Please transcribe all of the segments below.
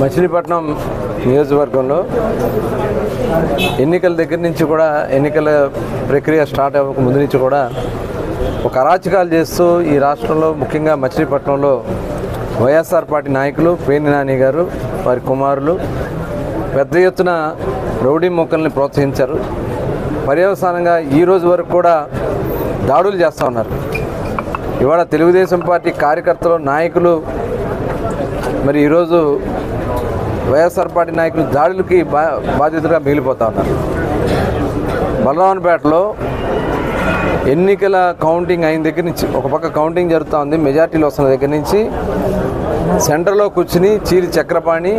మచిలీపట్నం నియోజకవర్గంలో ఎన్నికల దగ్గర నుంచి కూడా ఎన్నికల ప్రక్రియ స్టార్ట్ అవ్వక ముందు నుంచి కూడా ఒక అరాచకాలు చేస్తూ ఈ రాష్ట్రంలో ముఖ్యంగా మచిలీపట్నంలో వైఎస్ఆర్ పార్టీ నాయకులు పేని నాని గారు వారి కుమారులు పెద్ద ఎత్తున రౌడీ మొక్కల్ని ప్రోత్సహించారు. పర్యవసానంగా ఈ రోజు వరకు కూడా దాడులు చేస్తూ ఉన్నారు. ఇవాళ తెలుగుదేశం పార్టీ కార్యకర్తలు నాయకులు మరి ఈరోజు వైఎస్ఆర్ పార్టీ నాయకులు దాడులకి బా బాధితులుగా మిగిలిపోతా ఉన్నారు. బలరావన్పేటలో ఎన్నికల కౌంటింగ్ అయిన దగ్గర నుంచి ఒక పక్క కౌంటింగ్ జరుగుతూ ఉంది మెజార్టీలు వస్తున్న దగ్గర నుంచి సెంటర్లో కూర్చుని చీలి చక్రపాణి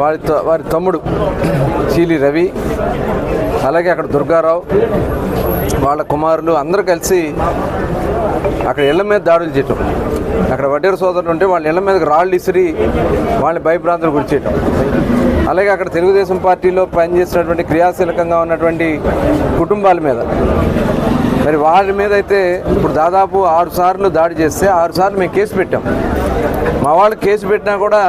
వారి త- వారి తమ్ముడు చీలి రవి అలాగే అక్కడ దుర్గారావు వాళ్ళ కుమారులు అందరూ కలిసి అక్కడ ఇళ్ళ మీద దాడులు చేయటం. అక్కడ వడ్డేరు సోదరులు ఉంటే వాళ్ళ ఇళ్ళ మీదకి రాళ్ళు ఇసిరి వాళ్ళని భయభ్రాంతులు గురి చేయటం. అలాగే అక్కడ తెలుగుదేశం పార్టీలో పనిచేసినటువంటి క్రియాశీలకంగా ఉన్నటువంటి కుటుంబాల మీద. మరి వాళ్ళ మీద అయితే ఇప్పుడు దాదాపు ఆరు సార్లు దాడి చేస్తే ఆరు సార్లు మేము కేసు పెట్టాం. మా వాళ్ళు కేసు పెట్టినా కూడా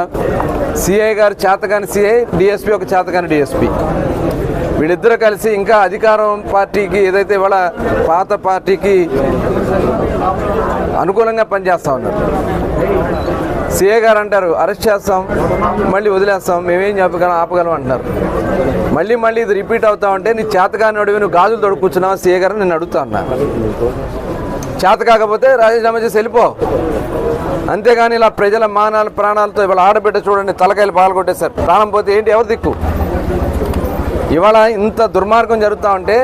సిఐ గారు చేతగాని సిఐ డిఎస్పి ఒక చేతగాని డిఎస్పి వీళ్ళిద్దరూ కలిసి ఇంకా అధికారం పార్టీకి ఏదైతే వాళ్ళ పాత పార్టీకి అనుకూలంగా పనిచేస్తూ ఉన్నారు. సీఏ గారు అంటారు అరెస్ట్ చేస్తాం మళ్ళీ వదిలేస్తాం మేమేం చెప్పగలం ఆపగలం అంటున్నారు. మళ్ళీ మళ్ళీ ఇది రిపీట్ అవుతా ఉంటే నీ చేతకాని అడివి నువ్వు గాజులు తొడుక్కున్నావు సీఏ గారు నేను అడుగుతా ఉన్నా చేత కాకపోతే రాజీనామా చేసి వెళ్ళిపో. అంతేగాని ఇలా ప్రజల మానాలు ప్రాణాలతో ఇవాళ ఆడబిడ్డ చూడండి తలకాయలు పాల్గొట్టేశారు ప్రాణం పోతే ఏంటి? ఎవరు దిక్కు? ఇవాళ ఇంత దుర్మార్గం జరుగుతూ ఉంటే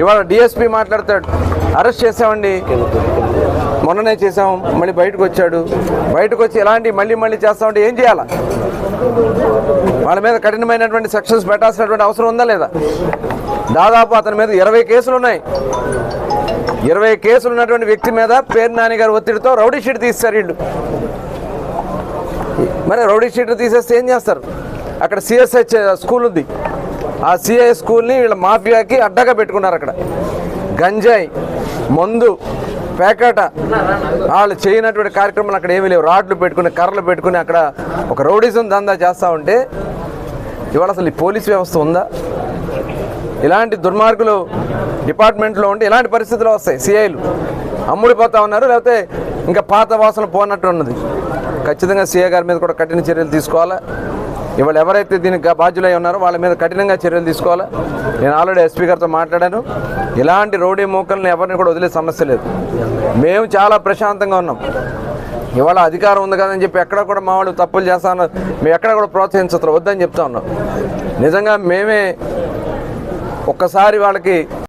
ఇవాళ డిఎస్పి మాట్లాడతాడు. అరెస్ట్ చేసామండి మొన్ననే చేసాం మళ్ళీ బయటకు వచ్చాడు. బయటకు వచ్చి ఎలాంటి మళ్ళీ మళ్ళీ చేస్తామంటే ఏం చేయాలా? వాళ్ళ మీద కఠినమైనటువంటి సెక్షన్స్ పెట్టాల్సినటువంటి అవసరం ఉందా లేదా? దాదాపు అతని మీద ఇరవై కేసులు ఉన్నాయి. ఇరవై కేసులు ఉన్నటువంటి వ్యక్తి మీద పేరు నాని గారి ఒత్తిడితో రౌడీ షీట్ తీస్తారు వీళ్ళు. మరి రౌడీ షీట్ తీసేస్తే ఏం చేస్తారు? అక్కడ సిఎస్హెచ్ స్కూల్ ఉంది. ఆ సిఐ స్కూల్ని వీళ్ళ మాఫియాకి అడ్డగా పెట్టుకున్నారు అక్కడ. గంజాయి మందు పేకాట వాళ్ళు చేయనటువంటి కార్యక్రమాలు అక్కడ ఏమీ లేవు. రాడ్లు పెట్టుకుని కర్రలు పెట్టుకుని అక్కడ ఒక రౌడీజం దందా చేస్తూ ఉంటే ఇవాళ అసలు ఈ పోలీస్ వ్యవస్థ ఉందా? ఇలాంటి దుర్మార్గులు డిపార్ట్మెంట్లో ఉంటే ఇలాంటి పరిస్థితులు వస్తాయి సిఐలు అమ్ముడిపోతూ ఉన్నారు లేకపోతే ఇంకా పాత వాసన పోనట్టు ఉన్నది. ఖచ్చితంగా సిఐ గారి మీద కూడా కఠిన చర్యలు తీసుకోవాలా? ఇవాళ ఎవరైతే దీనికి బాధ్యులై ఉన్నారో వాళ్ళ మీద కఠినంగా చర్యలు తీసుకోవాలా? నేను ఆల్రెడీ ఎస్పీ గారితో మాట్లాడాను. ఇలాంటి రౌడీ మూకల్ని ఎవరిని కూడా వదిలే సమస్య లేదు. మేము చాలా ప్రశాంతంగా ఉన్నాం. ఇవాళ అధికారం ఉంది కదని చెప్పి ఎక్కడ కూడా మా వాళ్ళు తప్పులు చేస్తాను. మేము ఎక్కడ కూడా ప్రోత్సహించదు వద్దని చెప్తా ఉన్నాం. నిజంగా మేమే ఒక్కసారి వాళ్ళకి